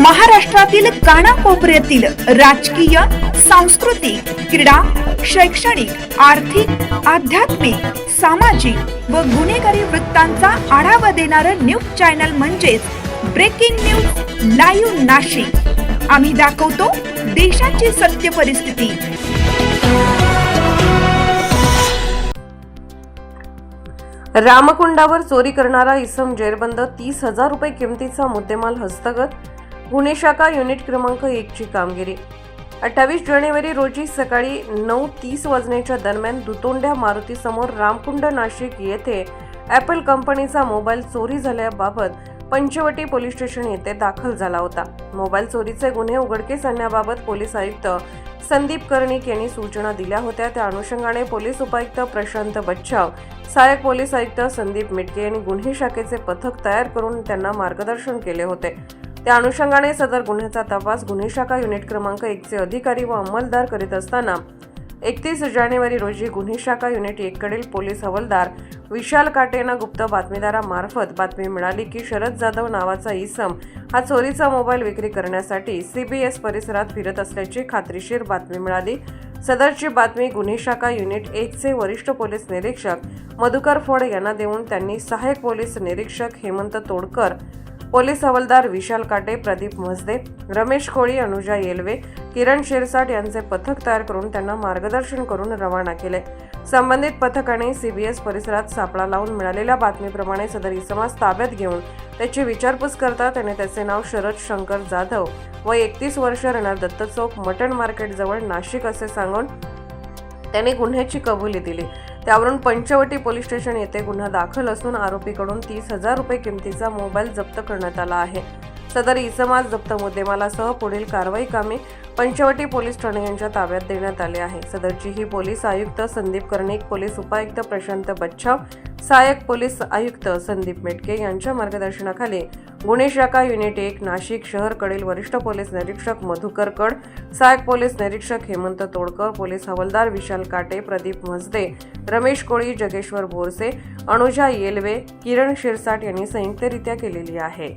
महाराष्ट्रातील कानाकोपऱ्यातील राजकीय सांस्कृतिक क्रीडा शैक्षणिक आर्थिक आध्यात्मिक सामाजिक व गुन्हेगारी वृत्तांचा आढावा देणारं न्यूज चॅनल म्हणजेच ब्रेकिंग न्यूज लाईव्ह नाशिक. आम्ही दाखवतो देशाची सत्य परिस्थिती. रामकुंडावर चोरी करणारा इसम जेरबंद तीस हजार रुपये किमतीचा मुद्देमाल हस्तगत गुन्हे शाखा युनिट क्रमांक एकची कामगिरी. अठ्ठावीस जानेवारी रोजी सकाळी नऊ तीस वाजण्याच्या दरम्यान दुतोंड्या मारुतीसमोर रामकुंड नाशिक येथे ॲपल कंपनीचा मोबाईल चोरी झाल्याबाबत पंचवटी पोलीस स्टेशन येथे दाखल झाला होता. मोबाईल चोरीचे गुन्हे उघडकीस आणण्याबाबत पोलीस आयुक्त संदीप कर्णिक यांनी सूचना दिल्या होत्या. त्या अनुषंगाने पोलीस उपायुक्त प्रशांत बच्छाव सहाय्यक पोलीस आयुक्त संदीप मिटके यांनी गुन्हे शाखेचे पथक तयार करून त्यांना मार्गदर्शन केले होते. त्या अनुषंगाने सदर गुन्ह्याचा तपास गुन्हे शाखा युनिट क्रमांक एकचे अधिकारी व अंमलदार करीत असताना एकतीस जानेवारी रोजी गुन्हे शाखा युनिट एककडील पोलीस हवालदार विशाल काटेना गुप्त बातमीदारामार्फत बातमी मिळाली की शरद जाधव नावाचा इसम हा चोरीचा मोबाईल विक्री करण्यासाठी सीबीएस परिसरात फिरत असल्याची खात्रीशीर बातमी मिळाली. सदरची बातमी गुन्हे शाखा युनिट एकचे वरिष्ठ पोलीस निरीक्षक मधुकर फड यांना देऊन त्यांनी सहाय्यक पोलीस निरीक्षक हेमंत तोडकर पोलीस हवालदार विशाल काटे प्रदीप म्हसदे रमेश कोळी अनुजा येलवे किरण शिरसाट यांचे पथक तयार करून त्यांना मार्गदर्शन करून रवाना केले. संबंधित पथकाने सीबीएस परिसरात सापळा लावून मिळालेल्या बातमीप्रमाणे सदर इसमास ताब्यात घेऊन त्याची विचारपूस करता त्याने त्याचे नाव शरद शंकर जाधव व एकतीस वर्ष राहणार दत्त चौक मटण मार्केटजवळ नाशिक असे सांगून त्याने गुन्ह्याची कबुली दिली. त्यावरून पंचवटी पोलीस स्टेशन येथे गुन्हा दाखल असून आरोपीकडून तीस हजार रुपये किमतीचा मोबाईल जप्त करण्यात आला आहे. सदर इसमास जप्त मुद्देमालासह पुढील कारवाई कामे पंचवटी पोलीस ठाणे यांच्या ताब्यात देण्यात आले आहे. सदरची ही पोलीस आयुक्त संदीप कर्णिक पोलीस उपायुक्त प्रशांत बच्छाव सहाय्यक पोलीस आयुक्त संदीप मेटके यांच्या मार्गदर्शनाखाली गुन्हे शाखा युनिट एक नाशिक शहरकडील वरिष्ठ पोलीस निरीक्षक मधुकर कड सहाय्यक पोलीस निरीक्षक हेमंत तोडकर पोलीस हवालदार विशाल काटे प्रदीप म्हसदे रमेश कोळी जगेश्वर बोरसे अनुजा येलवे किरण शिरसाट यांनी संयुक्तरित्या केलेली आहे.